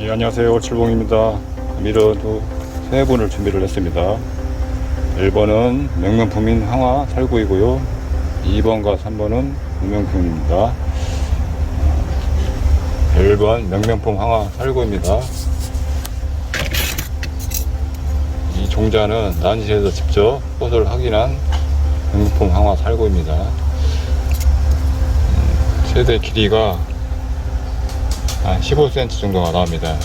안녕하세요. 올칠봉입니다. 미러도 세 분을 준비를 했습니다. 1번은 명명품인 황화 살구이고요. 2번과 3번은 무명품입니다. 1번 명명품 황화 살구입니다. 이 종자는 난시에서 직접 꽃을 확인한 명명품 황화 살구입니다. 음, 최대 길이가 한 15cm 정도가 나옵니다.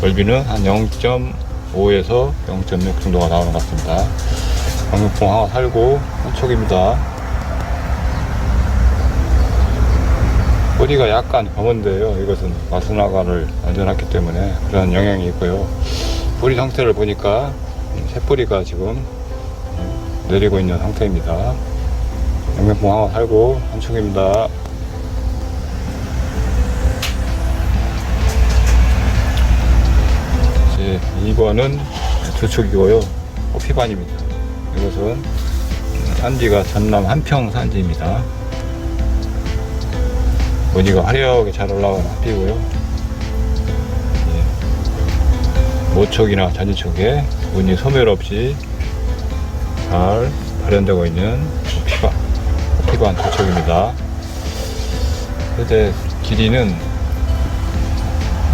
넓이는 한 0.5에서 0.6 정도가 나오는 것 같습니다. 방금풍 하나 살고 촉입니다. 뿌리가 약간 검은데요. 이것은 마스나가를 안전했기 때문에 그런 영향이 있고요. 뿌리 상태를 보니까 새뿌리가 지금 내리고 있는 상태입니다. 양면풍 하나 살고 한 촉입니다. 이제 2번은 두 축이고요. 꽃피반입니다. 이것은 산지가 전남 한평 산지입니다. 무늬가 화려하게 잘 올라오는 한피고요. 예. 모촉이나 잔지촉에 무늬 소멸 없이 잘 발현되고 있는 꽃피반, 꽃피반 두 축입니다. 현재 길이는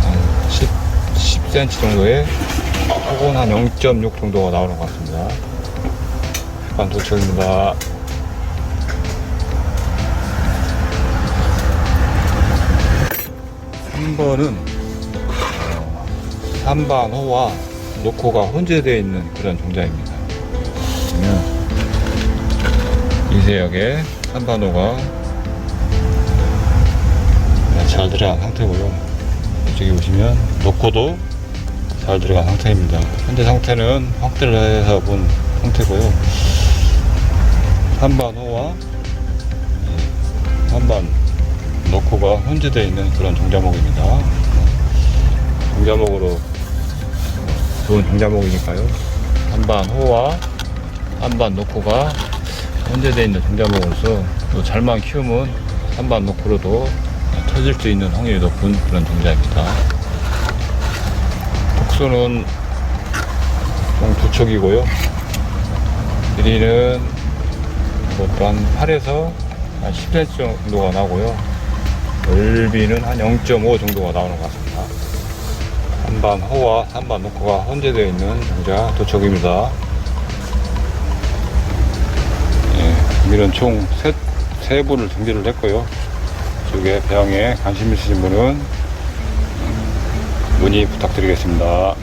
한 10, 10cm 정도의 혹은 한 0.6 정도가 나오는 것 같습니다. 반 도착입니다. 삼번은 산반호와 노코가 혼재되어 있는 그런 종자입니다. 보면 이세역에 산반호가 잘 들어간 상태고요. 이쪽에 보시면 노코도 잘 들어간 상태입니다. 현재 상태는 확대를 해서 본 상태고요. 한반 호와 한반 노코가 혼재되어 있는 그런 종자목입니다. 종자목으로 좋은 종자목이니까요. 한반 호와 한반 노코가 혼재되어 있는 종자목으로서 또 잘만 키우면 한반 노코로도 터질 수 있는 확률이 높은 그런 종자입니다. 톡수는 총두 촉이고요. 길이는 이것도 한 8에서 한 10cm 정도가 나고요. 넓이는 한 0.5 정도가 나오는 것 같습니다. 한반 호와 한반 노코가 혼재되어 있는 종자 두 촉입니다. 예, 총 세, 세 분을 준비를 했고요. 이쪽에 배양에 관심 있으신 분은 문의 부탁드리겠습니다.